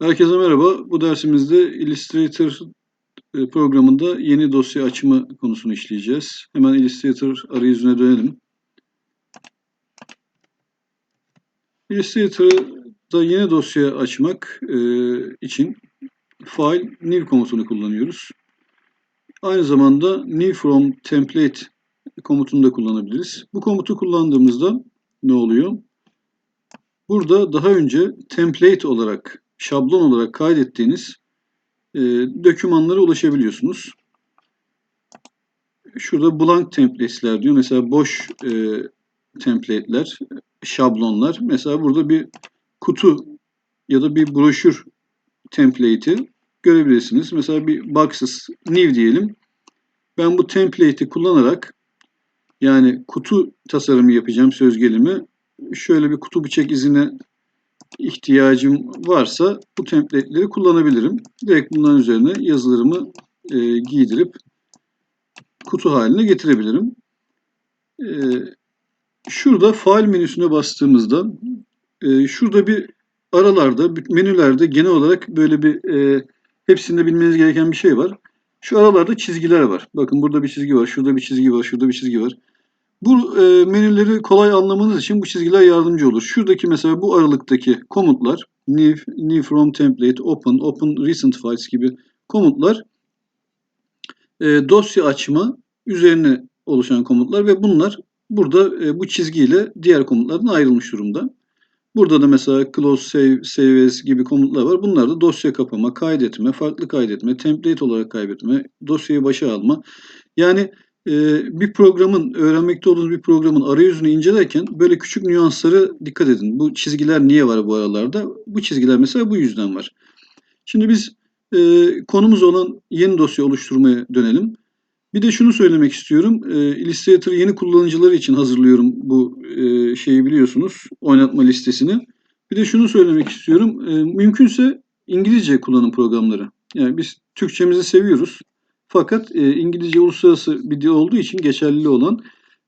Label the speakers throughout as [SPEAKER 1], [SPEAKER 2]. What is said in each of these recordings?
[SPEAKER 1] Herkese merhaba. Bu dersimizde Illustrator e, programında yeni dosya açma konusunu işleyeceğiz. Hemen Illustrator arayüzüne dönelim. Illustrator'da yeni dosya açmak e, için File, New komutunu kullanıyoruz. Aynı zamanda New from Template komutunu da kullanabiliriz. Bu komutu kullandığımızda ne oluyor? Burada daha önce template olarak şablon olarak kaydettiğiniz e, dokümanlara ulaşabiliyorsunuz. Şurada blank template'ler diyor. Mesela boş e, template'ler, şablonlar. Mesela burada bir kutu ya da bir broşür template'i görebilirsiniz. Mesela bir boxes new diyelim. Ben bu template'i kullanarak yani kutu tasarımı yapacağım söz gelimi. Şöyle bir kutu bıçak izine ihtiyacım varsa bu template'leri kullanabilirim. Direkt bunların üzerine yazılarımı e, giydirip kutu haline getirebilirim. E, şurada file menüsüne bastığımızda e, şurada bir aralarda, menülerde genel olarak böyle bir e, hepsinde bilmeniz gereken bir şey var. Şu aralarda çizgiler var. Bakın burada bir çizgi var, şurada bir çizgi var, şurada bir çizgi var. Bu e, menüleri kolay anlamanız için bu çizgiler yardımcı olur. Şuradaki mesela bu aralıktaki komutlar new, new from template, open, open recent files gibi komutlar e, dosya açma üzerine oluşan komutlar ve bunlar burada e, bu çizgiyle diğer komutlardan ayrılmış durumda. Burada da mesela close, save, save as gibi komutlar var. Bunlar da dosya kapama, kaydetme, farklı kaydetme, template olarak kaydetme, dosyayı başa alma. Yani bir programın, öğrenmekte olduğunuz bir programın arayüzünü incelerken böyle küçük nüansları dikkat edin. Bu çizgiler niye var bu aralarda? Bu çizgiler mesela bu yüzden var. Şimdi biz e, konumuz olan yeni dosya oluşturmaya dönelim. Bir de şunu söylemek istiyorum. E, Illustrator yeni kullanıcıları için hazırlıyorum bu e, şeyi biliyorsunuz. Oynatma listesini. Bir de şunu söylemek istiyorum. E, mümkünse İngilizce kullanın programları. Yani biz Türkçemizi seviyoruz. Fakat e, İngilizce uluslararası bir dil olduğu için geçerli olan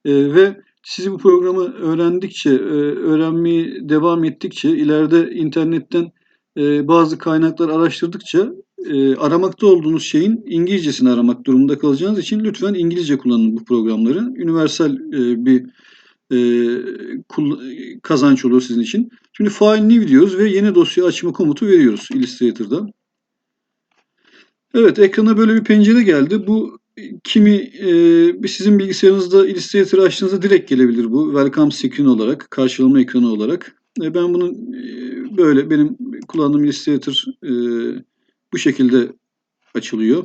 [SPEAKER 1] e, ve sizi bu programı öğrendikçe, e, öğrenmeyi devam ettikçe, ileride internetten e, bazı kaynaklar araştırdıkça e, aramakta olduğunuz şeyin İngilizcesini aramak durumunda kalacağınız için lütfen İngilizce kullanın bu programları. Universal e, bir e, kazanç olur sizin için. Şimdi file new diyoruz ve yeni dosya açma komutu veriyoruz Illustrator'da. Evet, ekrana böyle bir pencere geldi. Bu kimi e, sizin bilgisayarınızda Illustrator açtığınızda direkt gelebilir bu. Welcome screen olarak, karşılama ekranı olarak. E, ben bunu e, böyle, benim kullandığım Illustrator e, bu şekilde açılıyor.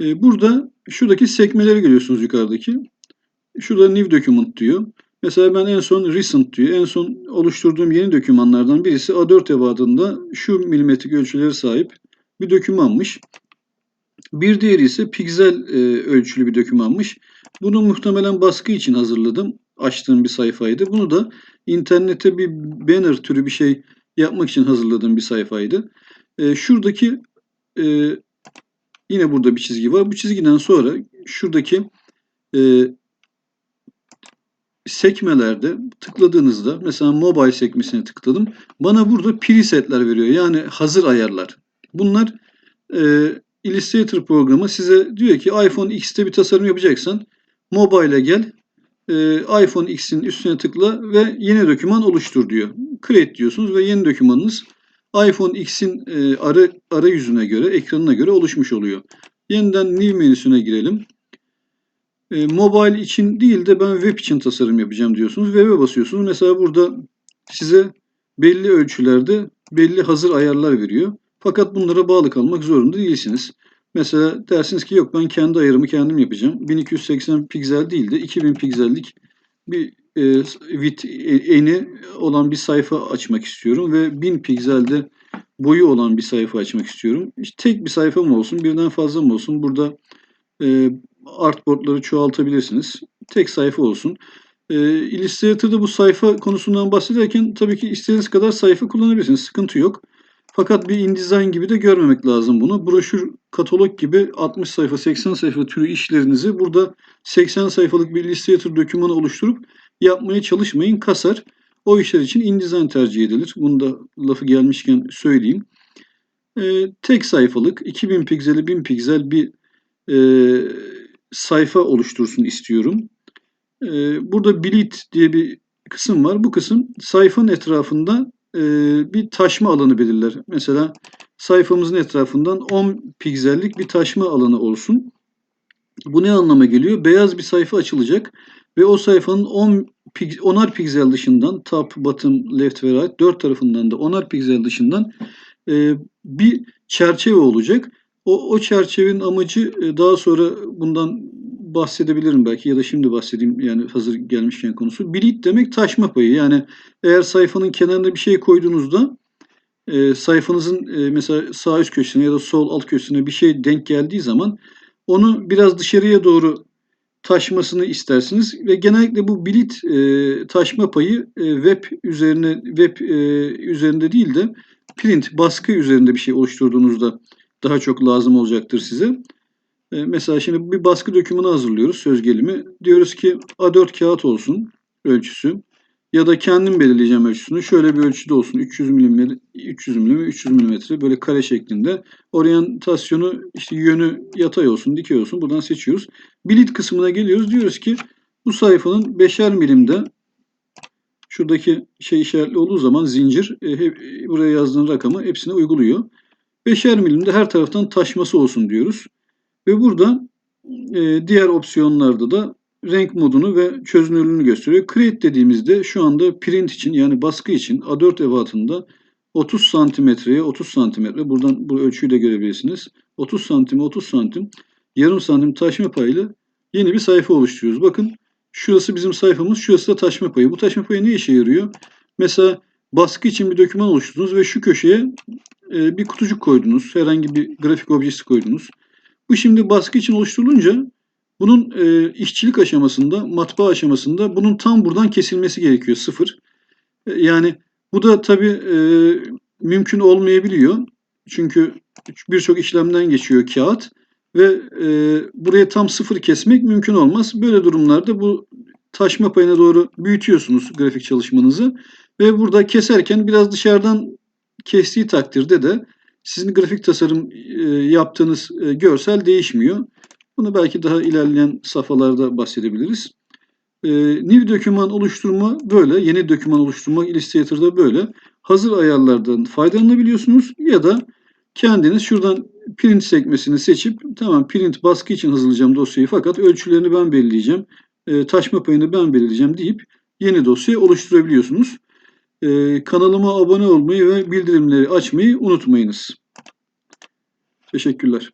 [SPEAKER 1] E, burada şuradaki sekmeleri görüyorsunuz yukarıdaki. Şurada New Document diyor. Mesela ben en son Recent diyor. En son oluşturduğum yeni dokümanlardan birisi A4 ebadında şu milimetrik ölçüleri sahip bir dokümanmış. Bir diğeri ise piksel e, ölçülü bir dokümanmış. Bunu muhtemelen baskı için hazırladım. Açtığım bir sayfaydı. Bunu da internete bir banner türü bir şey yapmak için hazırladığım bir sayfaydı. E, şuradaki e, yine burada bir çizgi var. Bu çizgiden sonra şuradaki e, sekmelerde tıkladığınızda mesela mobile sekmesine tıkladım. Bana burada presetler veriyor. Yani hazır ayarlar. Bunlar e, Illustrator programı size diyor ki iPhone X'te bir tasarım yapacaksan mobile'e gel. E, iPhone X'in üstüne tıkla ve yeni doküman oluştur diyor. Create diyorsunuz ve yeni dokümanınız iPhone X'in e, ara, arayüzüne göre, ekranına göre oluşmuş oluyor. Yeniden New menüsüne girelim. E, mobile için değil de ben web için tasarım yapacağım diyorsunuz. Web'e basıyorsunuz. Mesela burada size belli ölçülerde belli hazır ayarlar veriyor. Fakat bunlara bağlı kalmak zorunda değilsiniz. Mesela dersiniz ki yok ben kendi ayarımı kendim yapacağım. 1280 piksel değil de 2000 piksellik bir e, width e, eni olan bir sayfa açmak istiyorum ve 1000 pikselde boyu olan bir sayfa açmak istiyorum. İşte tek bir sayfa mı olsun, birden fazla mı olsun? Burada e, artboardları çoğaltabilirsiniz. Tek sayfa olsun. E, Illustrator'da bu sayfa konusundan bahsederken tabii ki istediğiniz kadar sayfa kullanabilirsiniz. Sıkıntı yok. Fakat bir InDesign gibi de görmemek lazım bunu. Broşür, katalog gibi 60 sayfa, 80 sayfa türü işlerinizi burada 80 sayfalık bir Illustrator dokümanı oluşturup yapmaya çalışmayın. Kasar. O işler için InDesign tercih edilir. Bunu da lafı gelmişken söyleyeyim. e, tek sayfalık 2000 pikseli 1000 piksel bir e, sayfa oluştursun istiyorum. E, burada bleed diye bir kısım var. Bu kısım sayfanın etrafında e, bir taşma alanı belirler. Mesela sayfamızın etrafından 10 piksellik bir taşma alanı olsun. Bu ne anlama geliyor? Beyaz bir sayfa açılacak ve o sayfanın 10 pik, 10'ar piksel dışından top, bottom, left ve right dört tarafından da 10'ar piksel dışından e, bir çerçeve olacak. O, o çerçevenin amacı e, daha sonra bundan bahsedebilirim belki ya da şimdi bahsedeyim yani hazır gelmişken konusu. Bleed demek taşma payı. Yani eğer sayfanın kenarına bir şey koyduğunuzda e, sayfanızın e, mesela sağ üst köşesine ya da sol alt köşesine bir şey denk geldiği zaman onu biraz dışarıya doğru taşmasını istersiniz ve genellikle bu bilit e, taşma payı e, web üzerine web e, üzerinde değil de print baskı üzerinde bir şey oluşturduğunuzda daha çok lazım olacaktır size. E, mesela şimdi bir baskı dokümanı hazırlıyoruz söz gelimi. Diyoruz ki A4 kağıt olsun ölçüsü ya da kendim belirleyeceğim ölçüsünü. Şöyle bir ölçüde olsun 300 mm 300 mm 300 mm böyle kare şeklinde. Oryantasyonu işte yönü yatay olsun, dikey olsun buradan seçiyoruz. Bilit kısmına geliyoruz. Diyoruz ki bu sayfanın 5'er milimde şuradaki şey işaretli olduğu zaman zincir e, buraya yazdığın rakamı hepsine uyguluyor. 5'er milimde her taraftan taşması olsun diyoruz. Ve burada e, diğer opsiyonlarda da renk modunu ve çözünürlüğünü gösteriyor. Create dediğimizde şu anda print için yani baskı için A4 ebatında 30 santimetreye 30 santimetre buradan bu ölçüyü de görebilirsiniz. 30 santim 30 santim yarım santim taşma payıyla yeni bir sayfa oluşturuyoruz. Bakın şurası bizim sayfamız şurası da taşma payı. Bu taşma payı ne işe yarıyor? Mesela baskı için bir doküman oluşturdunuz ve şu köşeye e, bir kutucuk koydunuz. Herhangi bir grafik objesi koydunuz. Bu şimdi baskı için oluşturulunca bunun e, işçilik aşamasında, matbaa aşamasında bunun tam buradan kesilmesi gerekiyor sıfır. E, yani bu da tabii e, mümkün olmayabiliyor. Çünkü birçok işlemden geçiyor kağıt ve e, buraya tam sıfır kesmek mümkün olmaz. Böyle durumlarda bu taşma payına doğru büyütüyorsunuz grafik çalışmanızı ve burada keserken biraz dışarıdan kestiği takdirde de sizin grafik tasarım e, yaptığınız e, görsel değişmiyor. Bunu belki daha ilerleyen safhalarda bahsedebiliriz. E, new doküman oluşturma böyle. Yeni doküman oluşturma Illustrator'da böyle. Hazır ayarlardan faydalanabiliyorsunuz ya da kendiniz şuradan print sekmesini seçip tamam print baskı için hazırlayacağım dosyayı fakat ölçülerini ben belirleyeceğim. Taşma payını ben belirleyeceğim deyip yeni dosyayı oluşturabiliyorsunuz. E, kanalıma abone olmayı ve bildirimleri açmayı unutmayınız. Teşekkürler.